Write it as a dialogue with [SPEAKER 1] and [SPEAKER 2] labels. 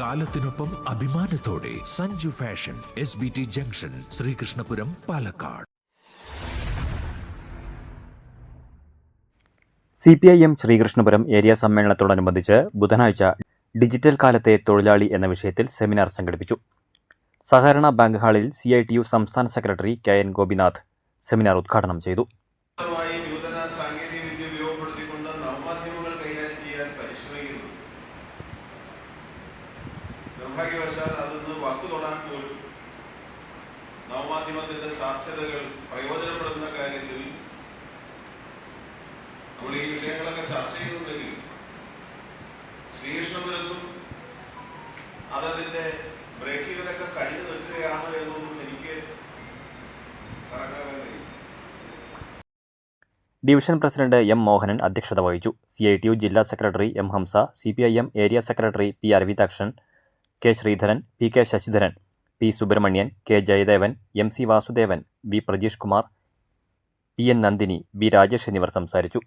[SPEAKER 1] കാലത്തിനൊപ്പം അഭിമാനത്തോടെ Sanju fashion S B T junction Sreekrishnapuram Palakkad.
[SPEAKER 2] C P I M Sreekrishnapuram area സമ്മേളനത്തോടനുബന്ധിച്ച് ബുധനാഴ്ച digital കാലത്തെ തൊഴിലാളി എന്ന വിഷയത്തിൽ സെമിനാർ സംഘടിപ്പിച്ചു. സഹകരണ ബാങ്ക് ഹാളിൽ സി ഐ ടി യു സംസ്ഥാന secretary K N Gopinath seminar ഉദ്ഘാടനം ചെയ്തു.
[SPEAKER 3] സാങ്കേതിക വിദ്യ ഉപയോഗപ്പെടുത്തിക്കൊണ്ട് നിർഭാഗ്യവശാൽ അതൊന്ന് വാക്കു തൊടാൻ പോലും നവമാധ്യമത്തിന്റെ സാധ്യതകൾ പ്രയോജനപ്പെടുന്ന കാര്യത്തിൽ നമ്മൾ ഈ വിഷയങ്ങളൊക്കെ ചർച്ച ചെയ്യുന്നുണ്ടെങ്കിൽ ശ്രീകൃഷ്ണപുരത്തും അതതിന്റെ ബ്രേക്കുകളൊക്കെ കഴിഞ്ഞു നിൽക്കുകയാണ് എന്നൊന്നും എനിക്ക് കണക്കാക്കാൻ
[SPEAKER 2] ഡിവിഷൻ പ്രസിഡന്റ് എം മോഹനൻ അധ്യക്ഷത വഹിച്ചു. സി ഐ ടി യു ജില്ലാ secretary M Hamsa C P I M area secretary P Aravindakshan K Sreedharan P K Sasidharan P Subramanian K Jayadevan M C Vasudevan V Prajeesh Kumar P N Nandini B Rajesh എന്നിവർ സംസാരിച്ചു.